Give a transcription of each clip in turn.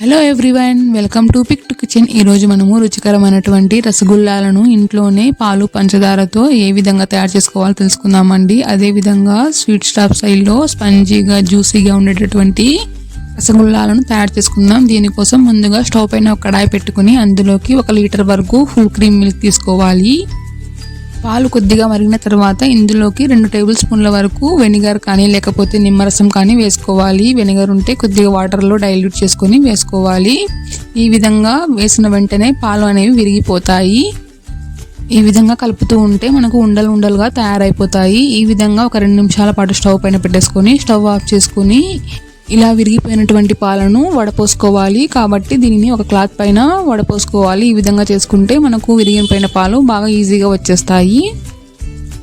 Hello everyone welcome to pick to kitchen ఈరోజు మనము రుచికరమైనటువంటి రసగుల్లాలను ఇంట్లోనే పాలు పంచదారతో ఏ విధంగా తయారు చేసుకోవాలో తెలుసుకుందామండి. అదేవిధంగా స్వీట్ స్టాప్ స్టైల్లో స్పంజీగా జ్యూసీగా ఉండేటటువంటి రసగుల్లాలను తయారు చేసుకుందాం. దీనికోసం ముందుగా స్టవ్ పైన ఒక కడాయి పెట్టుకుని అందులోకి ఒక లీటర్ వరకు ఫుల్ క్రీమ్ మిల్క్ తీసుకోవాలి. పాలు కొద్దిగా మరిగిన తర్వాత ఇందులోకి రెండు టేబుల్ స్పూన్ల వరకు వెనిగర్ కానీ లేకపోతే నిమ్మరసం కానీ వేసుకోవాలి. వెనిగర్ ఉంటే కొద్దిగా వాటర్లో డైల్యూట్ చేసుకొని వేసుకోవాలి. ఈ విధంగా వేసిన వెంటనే పాలు అనేవి విరిగిపోతాయి. ఈ విధంగా కలుపుతూ ఉంటే మనకు ఉండలు ఉండలుగా తయారైపోతాయి. ఈ విధంగా ఒక రెండు నిమిషాల పాటు స్టవ్ పైన పెట్టేసుకొని స్టవ్ ఆఫ్ చేసుకొని ఇలా విరిగిపోయినటువంటి పాలను వడపోసుకోవాలి. కాబట్టి దీనిని ఒక క్లాత్ పైన వడపోసుకోవాలి. ఈ విధంగా చేసుకుంటే మనకు విరిగిపోయిన పాలు బాగా ఈజీగా వచ్చేస్తాయి.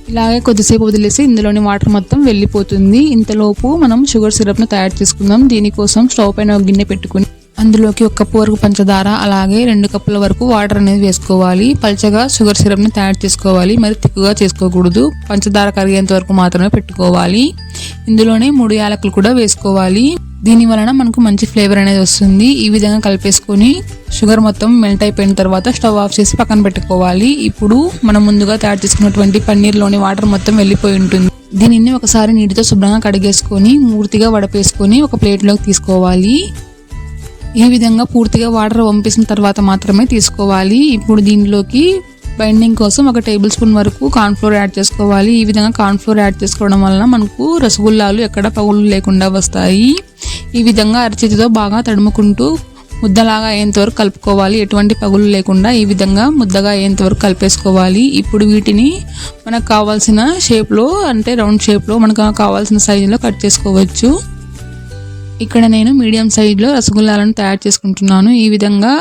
ఇలాగే కొద్దిసేపు వదిలేసి ఇందులోని వాటర్ మొత్తం వెళ్ళిపోతుంది. ఇంతలోపు మనం షుగర్ సిరప్ను తయారు చేసుకుందాం. దీనికోసం స్టవ్ పైన ఒక గిన్నె పెట్టుకుని అందులోకి ఒక కప్పు వరకు పంచదార అలాగే రెండు కప్పుల వరకు వాటర్ అనేది వేసుకోవాలి. పల్చగా షుగర్ సిరప్ని తయారు చేసుకోవాలి. మరి తిక్కుగా చేసుకోకూడదు. పంచదార కరిగేంత వరకు మాత్రమే పెట్టుకోవాలి. ఇందులోనే మూడు యాలకులు కూడా వేసుకోవాలి. దీని వలన మనకు మంచి ఫ్లేవర్ అనేది వస్తుంది. ఈ విధంగా కలిపేసుకొని షుగర్ మొత్తం మెల్ట్ అయిపోయిన తర్వాత స్టవ్ ఆఫ్ చేసి పక్కన పెట్టుకోవాలి. ఇప్పుడు మనం ముందుగా తయారు చేసుకున్నటువంటి పన్నీర్లోని వాటర్ మొత్తం వెళ్ళిపోయి ఉంటుంది. దీనిని ఒకసారి నీటితో శుభ్రంగా కడిగేసుకొని మూర్తిగా వడపేసుకొని ఒక ప్లేట్లోకి తీసుకోవాలి. ఈ విధంగా పూర్తిగా వాటర్ పంపేసిన తర్వాత మాత్రమే తీసుకోవాలి. ఇప్పుడు దీనిలోకి బైండింగ్ కోసం ఒక టేబుల్ స్పూన్ వరకు కార్న్ఫ్లోర్ యాడ్ చేసుకోవాలి. ఈ విధంగా కార్న్ఫ్లోర్ యాడ్ చేసుకోవడం వలన మనకు రసగుల్లాలు ఎక్కడ పగులు లేకుండా వస్తాయి. ఈ విధంగా అరచేతితో బాగా తడుముకుంటూ ముద్దలాగా అయ్యేంతవరకు కలుపుకోవాలి. ఎటువంటి పగులు లేకుండా ఈ విధంగా ముద్దగా అయ్యేంతవరకు కలిపేసుకోవాలి. ఇప్పుడు వీటిని మనకు కావాల్సిన షేప్లో అంటే రౌండ్ షేప్లో మనకు కావాల్సిన సైజులో కట్ చేసుకోవచ్చు. ఇక్కడ నేను మీడియం సైజులో రసగుల్లాలను తయారు చేసుకుంటున్నాను. ఈ విధంగా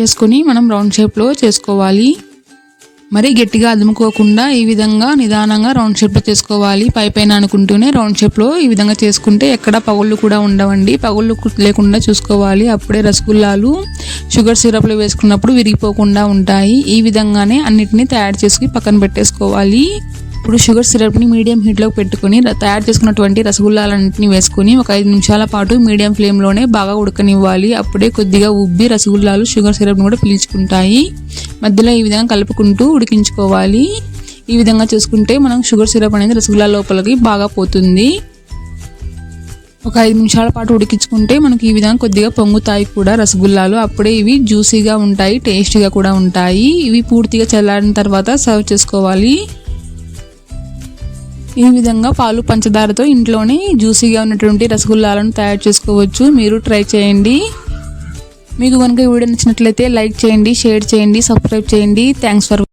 చేసుకొని మనం రౌండ్ షేప్లో చేసుకోవాలి. మరి గట్టిగా అదుముకోకుండా ఈ విధంగా నిదానంగా రౌండ్ షేప్లో చేసుకోవాలి. పై పైన అనుకుంటూనే రౌండ్ షేప్లో ఈ విధంగా చేసుకుంటే ఎక్కడ పగుళ్ళు కూడా ఉండవండి. పగుళ్ళు లేకుండా చూసుకోవాలి. అప్పుడే రసగుల్లాలు షుగర్ సిరప్లో వేసుకున్నప్పుడు విరిగిపోకుండా ఉంటాయి. ఈ విధంగానే అన్నిటినీ తయారు చేసుకుని పక్కన పెట్టేసుకోవాలి. ఇప్పుడు షుగర్ సిరప్ని మీడియం హీట్లో పెట్టుకుని తయారు చేసుకున్నటువంటి రసగుల్లాలన్నింటినీ వేసుకుని ఒక ఐదు నిమిషాల పాటు మీడియం ఫ్లేమ్లోనే బాగా ఉడకనివ్వాలి. అప్పుడే కొద్దిగా ఉబ్బి రసగుల్లాలు షుగర్ సిరప్ని కూడా పీల్చుకుంటాయి. మధ్యలో ఈ విధంగా కలుపుకుంటూ ఉడికించుకోవాలి. ఈ విధంగా చూసుకుంటే మనం షుగర్ సిరప్ అనేది రసగుల్లా లోపలికి బాగా పోతుంది. ఒక ఐదు నిమిషాల పాటు ఉడికించుకుంటే మనకి ఈ విధంగా కొద్దిగా పొంగుతాయి కూడా రసగుల్లాలు. అప్పుడే ఇవి జ్యూసీగా ఉంటాయి టేస్టీగా కూడా ఉంటాయి. ఇవి పూర్తిగా చల్లారిన తర్వాత సర్వ్ చేసుకోవాలి. ఈ విధంగా పాలు పంచదారతో ఇంట్లోనే జ్యూసీగా ఉన్నటువంటి రసగుల్లాలను తయారు చేసుకోవచ్చు. మీరు ట్రై చేయండి. మీకు కనుక ఈ వీడియో నచ్చినట్లయితే లైక్ చేయండి షేర్ చేయండి సబ్స్క్రైబ్ చేయండి. Thanks for